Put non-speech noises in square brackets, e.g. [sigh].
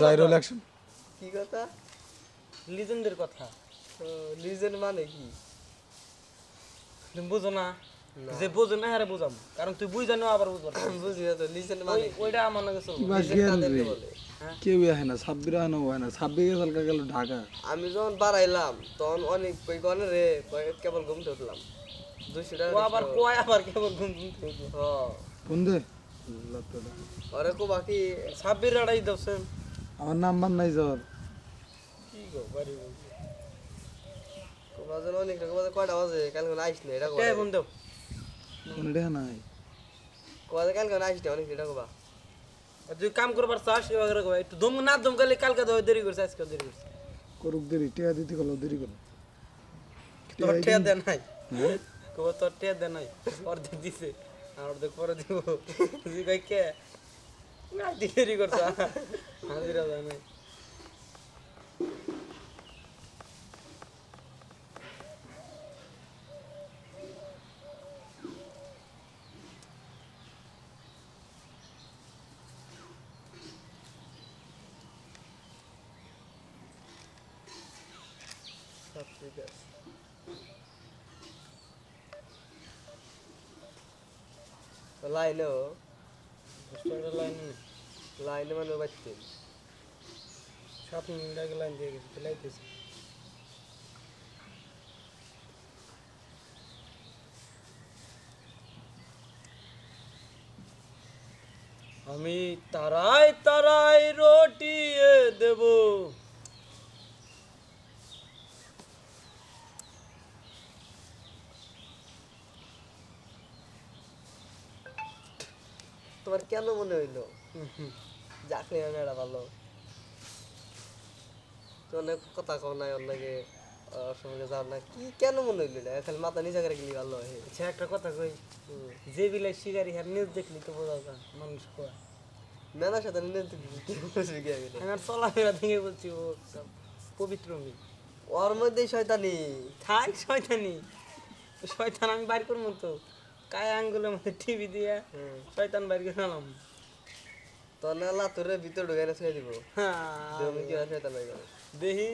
Jairul action কি কথা? লিজেন্ডের কথা। লিজেন্ড মানে কি? তুমি বুঝো না। যে বুঝো না হারে বুঝাম। কারণ তুই বুঝ জানো আবার বুঝবার [laughs] বুঝি তো লিজেন্ড মানে ওইটা আমার নাকি রে। বলে? কেউ হয় না সাব্বির হয় না হয় না। সাব্বির কালকা গেল ঢাকা। আমি যখন বাড়াইলাম তখন অনেক কই গনে রে কেবল ঘুমতে উঠলাম। দুশো টাকা আবার কয় আবার কেবল ঘুম ঘুম ঘুম ঘুম। হ। ফোন দে। ওরে কো বাকি। ছাব্বির আড়াই দশেন আমার নাম্বার নাই জ্বর কি গো বাড়ি বলছি। কো বাজে অনেক টাকা বাজে কয়টা বাজে? কাল কোন আইস না এটা কো কে ফোন দেও ফোন দেখা নাই। কো বাজে কাল কোন আইস না অনেক টাকা বা তুই কাম করবার চাস এবার করবা। একটু দম না দম করলে কালকে দেওয়া দেরি করছে আজকে দেরি করছে। করুক দেরি টিয়া দিতে গেল দেরি করো। তোর ঠেয়া দে নাই? হ্যাঁ? কব তোর নাই? অর্ধেক দিছে আর অর্ধেক পরে দিব। তুই কই কে? না দেরি করছে। হাজিরা দেয় নাই সব ঠিক আছে লাইনেও বুস্টারের লাইন নেই লাইনে মানে সাত মিনিট আগে লাইন দিয়ে গেছে লাইতেছে আমি তারাই তারাই রটিয়ে দেব। তোমার কেন মনে হইল? আমি এটা ভালো। তো অনেক কথা কও নাই ওর লাগে সঙ্গে যাও না কি কেন মনে হইল এটা? খালি মাথা নিচে করে গেলি ভালো হয়। আচ্ছা একটা কথা কই। যে বিলাই শিকারি হার নিউজ দেখলি তো বোঝা যায় মানুষ কয়। মেলার সাথে নিয়ে তুই কি বুঝবি কি আমার চলাফেরা থেকে বলছি ও পবিত্র মেয়ে। ওর মধ্যেই শয়তানি। থাক শয়তানি। শয়তান আমি বাইর করব তো। কায় আঙ্গুলের মধ্যে টিভি দিয়ে। শয়তান বাইর করে আনলাম। তোর না লাতুরে ভিতর ঢুকে ছেড়ে দিব। তুমি কি হয় শয়তান হয়ে দেখি